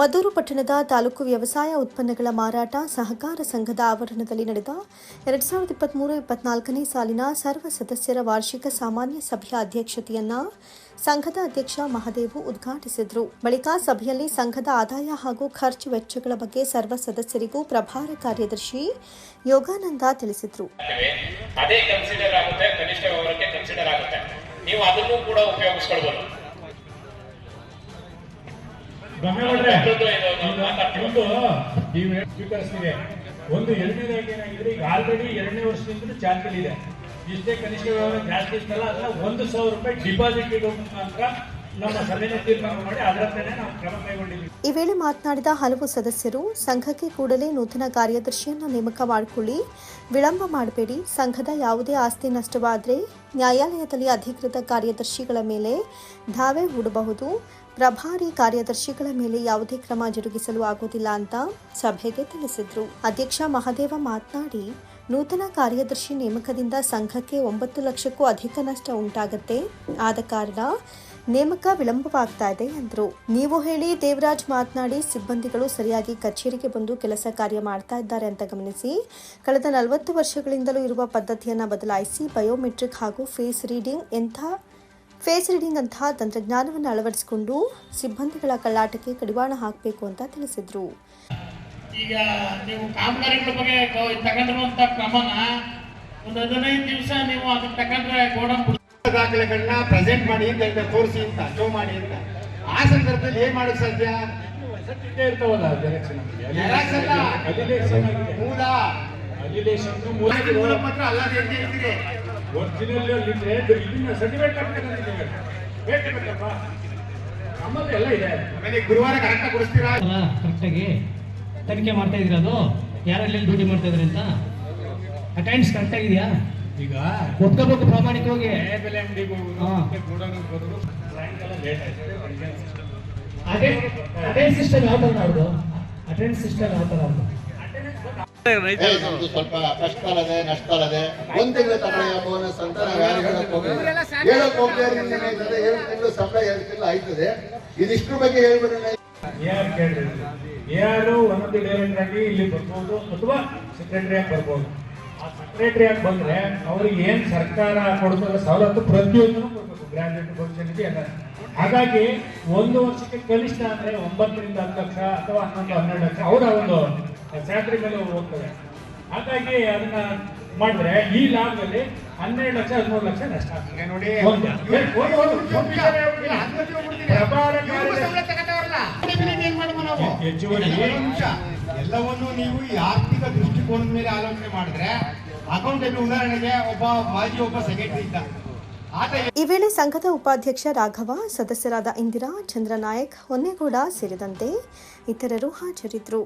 ಮದ್ದೂರು ಪಟ್ಟಣದ ತಾಲೂಕು ವ್ಯವಸಾಯ ಉತ್ಪನ್ನಗಳ ಮಾರಾಟ ಸಹಕಾರ ಸಂಘದ ಆವರಣದಲ್ಲಿ ನಡೆದ ಎರಡ್ ಸಾವಿರದ ಇಪ್ಪತ್ಮೂರು ಇಪ್ಪತ್ನಾಲ್ಕನೇ ಸಾಲಿನ ಸರ್ವ ಸದಸ್ಯರ ವಾರ್ಷಿಕ ಸಾಮಾನ್ಯ ಸಭೆಯ ಅಧ್ಯಕ್ಷತೆಯನ್ನ ಸಂಘದ ಅಧ್ಯಕ್ಷ ಮಹದೇವು ಉದ್ಘಾಟಿಸಿದರು. ಬಳಿಕ ಸಭೆಯಲ್ಲಿ ಸಂಘದ ಆದಾಯ ಹಾಗೂ ಖರ್ಚು ವೆಚ್ಚಗಳ ಬಗ್ಗೆ ಸರ್ವ ಸದಸ್ಯರಿಗೂ ಪ್ರಭಾರ ಕಾರ್ಯದರ್ಶಿ ಯೋಗಾನಂದ ತಿಳಿಸಿದರು. ನೀವು ಅದನ್ನು ಕೂಡ ಉಪಯೋಗಿಸ್ಕೊಳ್ಬೋದು. ಸ್ವೀಕರಿಸ್ತೀವಿ. ಒಂದು ಎರಡನೇದಾಗಿ ಏನಾಗಿದೆ ಈಗ ಆಲ್ರೆಡಿ ಎರಡನೇ ವರ್ಷದಿಂದ ಚಾಲ್ತಿಲಿದೆ ಇಷ್ಟೇ ಕನಿಷ್ಠ ವ್ಯವಹಾರ ಜಾಸ್ತಿ ಇತ್ತಲ್ಲ, ಅದನ್ನ ಒಂದು ಸಾವಿರ ರೂಪಾಯಿ ಡಿಪಾಸಿಟ್ ಇಡೋ ಮುಖಾಂತರ ಈ ವೇಳೆ ಮಾತನಾಡಿದ ಹಲವು ಸದಸ್ಯರು, ಸಂಘಕ್ಕೆ ಕೂಡಲೇ ನೂತನ ಕಾರ್ಯದರ್ಶಿಯನ್ನು ನೇಮಕ ಮಾಡಿಕೊಳ್ಳಿ ವಿಳಂಬ ಮಾಡಬೇಡಿ, ಸಂಘದ ಯಾವುದೇ ಆಸ್ತಿ ನಷ್ಟವಾದರೆ ನ್ಯಾಯಾಲಯದಲ್ಲಿ ಅಧಿಕೃತ ಕಾರ್ಯದರ್ಶಿಗಳ ಮೇಲೆ ಧಾವೆ ಹೂಡಬಹುದು. ಪ್ರಭಾರಿ ಕಾರ್ಯದರ್ಶಿಗಳ ಮೇಲೆ ಯಾವುದೇ ಕ್ರಮ ಜರುಗಿಸಲು ಆಗುವುದಿಲ್ಲ ಅಂತ ಸಭೆಗೆ ತಿಳಿಸಿದ್ರು. ಅಧ್ಯಕ್ಷ ಮಹಾದೇವ ಮಾತನಾಡಿ, ನೂತನ ಕಾರ್ಯದರ್ಶಿ ನೇಮಕದಿಂದ ಸಂಘಕ್ಕೆ ಒಂಬತ್ತು ಲಕ್ಷಕ್ಕೂ ಅಧಿಕ ನಷ್ಟ ಉಂಟಾಗುತ್ತೆ. ಆದ ಕಾರಣ ನೇಮಕ ವಿಳಂಬವಾಗ್ತಾ ಇದೆ ಎಂದರು. ನೀವು ಹೇಳಿ ದೇವರಾಜ್ ಮಾತನಾಡಿ, ಸಿಬ್ಬಂದಿಗಳು ಸರಿಯಾಗಿ ಕಚೇರಿಗೆ ಬಂದು ಕೆಲಸ ಕಾರ್ಯ ಮಾಡ್ತಾ ಇದ್ದಾರೆ ಅಂತ ಗಮನಿಸಿ, ಕಳೆದ ನಲವತ್ತು ವರ್ಷಗಳಿಂದಲೂ ಇರುವ ಪದ್ಧತಿಯನ್ನು ಬದಲಾಯಿಸಿ, ಬಯೋಮೆಟ್ರಿಕ್ ಹಾಗೂ ಫೇಸ್ ರೀಡಿಂಗ್ ಎಂಥ ಫೇಸ್ ರೀಡಿಂಗ್ ಅಂತಹ ತಂತ್ರಜ್ಞಾನವನ್ನು ಅಳವಡಿಸಿಕೊಂಡು ಸಿಬ್ಬಂದಿಗಳ ಕಳ್ಳಾಟಕ್ಕೆ ಕಡಿವಾಣ ಹಾಕಬೇಕು ಅಂತ ತಿಳಿಸಿದರು. ಈಗ ನೀವು ಕಾಮಗಾರಿಗಳ ಬಗ್ಗೆ ತಗೊಂಡಿರುವಂತ ಕ್ರಮನ ಒಂದು ಹದಿನೈದು ದಿವಸ ನೀವು ಅದಕ್ಕೆ ತಗೊಂಡ್ರೆ ಗೋಡಂಬ ದಾಖಲೆಗಳನ್ನ ಪ್ರೆಸೆಂಟ್ ಮಾಡಿ ಅಂತ ಹೇಳ್ತಾರೆ ತೋರಿಸಿ ಅಂತ ಶೋ ಮಾಡಿ ಅಂತ. ಆ ಸಂದರ್ಭದಲ್ಲಿ ಏನ್ ಮಾಡಕ್ ಸಾಧ್ಯ? ಇರ್ತಾವಲ್ಲ. Xerox ಅಲ್ಲ. ಮೂಲ. ಮೂಲ. ಮೂಲ ಪತ್ರ ಅಲ್ಲದೆ ಅಂತ ಹೇಳ್ತೀರಿ. ಒರಿಜಿನಲ್ ಇದ್ರೆ ಇದನ್ನ ಬೇಕಪ್ಪ ನಮ್ಮಲ್ಲಿ ಎಲ್ಲ ಇದೆ ಆಮೇಲೆ ಗುರುವಾರ ಕರೆಕ್ಟ್ ಕೊಡಿಸ್ತೀರಾ ಕರೆಕ್ಟಾಗಿ ತನಿಖೆ ಮಾಡ್ತಾ ಇದ್ದೀರಾ ಅದು? ಯಾರಲ್ಲಿ ಡ್ಯೂಟಿ ಮಾಡ್ತಾ ಇದ್ರಿ ಅಂತ? ಅಟೆಂಡ್ಸ್ ಕರೆಕ್ಟ್ ಆಗಿದೆಯಾ? ಈಗ? ಒಪ್ಕೋಬೇಕು ಪ್ರಾಮಾಣಿಕವಾಗಿ ಬೆಲೆ ಅಂಗಡಿಗೆ ಸಾಯಂಕಾಲ ಲೇಟ್ ಆಯ್ತು. ಅಟೆಂಡ್ ಸಿಸ್ಟಮ್ ಯಾವ ಥರ ಮಾಡೋದು ಅಟೆಂಡ್ ಸಿಸ್ಟಮ್ ಯಾವ ಥರ ನಮ್ದು ಸ್ವಲ್ಪ ಕಷ್ಟ ಅಲ್ಲದೆ ನಷ್ಟ ಅಲ್ಲದೆ ಒಂದ್ ತಿಂಗಳು ತಗೊಳ್ಳಿ ಬೋನಸ್ ಅಂತ ನಾವು ಯಾರು ಹೇಳಕ್ ಹೋಗಿಲ್ಲ ಹೇಳಕ್ ಏನಾಯ್ತದೆ ಎರಡು ತಿಂಗಳು ಸಂಬಳ ಎರಡು ತಿಂಗಳು ಆಯ್ತದೆ. ಇದಿಷ್ಟ್ರ ಬಗ್ಗೆ ಹೇಳ್ಬಿಡೋಣ ಯಾರು ಒಂದೊಂದು ಡೈರೆಕ್ಟರ್ ಆಗಿ ಇಲ್ಲಿ ಬರ್ಬೋದು ಅಥವಾ ಸೆಕ್ರೆಟರಿ ಆಗಿ ಬರ್ಬೋದು? ಆ ಸೆಕ್ರೆಟರಿ ಆಗಿ ಬಂದ್ರೆ ಅವ್ರಿಗೆ ಏನ್ ಸರ್ಕಾರ ಕೊಡ್ತಾರೆ ಸವಲತ್ತು ಪ್ರತಿಯೊಂದನ್ನು ಕೊಡ್ಬೇಕು. ಗ್ರಾಜುಯೇಟ್ ಫಂಕ್ಷನ್ಗೆ ಎಲ್ಲ. ಹಾಗಾಗಿ ಒಂದು ವರ್ಷಕ್ಕೆ ಕನಿಷ್ಠ ಅಂದ್ರೆ ಒಂಬತ್ತರಿಂದ ಹತ್ತು ಲಕ್ಷ ಅಥವಾ ಹನ್ನೊಂದು ಹನ್ನೆರಡು ಲಕ್ಷ. ಅವರ ಒಂದು? ಸ್ಯಾಲ್ರಿ ಮೇಲೆ ಹೋಗ್ತದೆ ಹಾಗಾಗಿ ಅದನ್ನ ಮಾಡಿದ್ರೆ ಈ ಲಾಭದಲ್ಲಿ ಹನ್ನೆರಡು ಲಕ್ಷ ಹದಿಮೂರು ಲಕ್ಷ ನಷ್ಟ ಆಗ್ತದೆ. ನೋಡಿ ಹೆಚ್ಚುವರಿ ಎಲ್ಲವನ್ನು ನೀವು ಈ ಆರ್ಥಿಕ ದೃಷ್ಟಿಕೋನದ ಮೇಲೆ ಆಲೋಚನೆ ಮಾಡಿದ್ರೆ ಅಕೌಂಟೆಂಟ್ ಉದಾಹರಣೆಗೆ ಒಬ್ಬ ಮಾಜಿ ಒಬ್ಬ ಸೆಕ್ರೆಟರಿ ಇದ್ದ ಈ ವೇಳೆ ಸಂಘದ ಉಪಾಧ್ಯಕ್ಷ ರಾಘವ ಸದಸ್ಯರಾದ ಇಂದಿರಾ ಚಂದ್ರನಾಯಕ್ ಹೊನ್ನೇಗೌಡ ಸೇರಿದಂತೆ ಇತರರು ಹಾಜರಿದ್ದರು.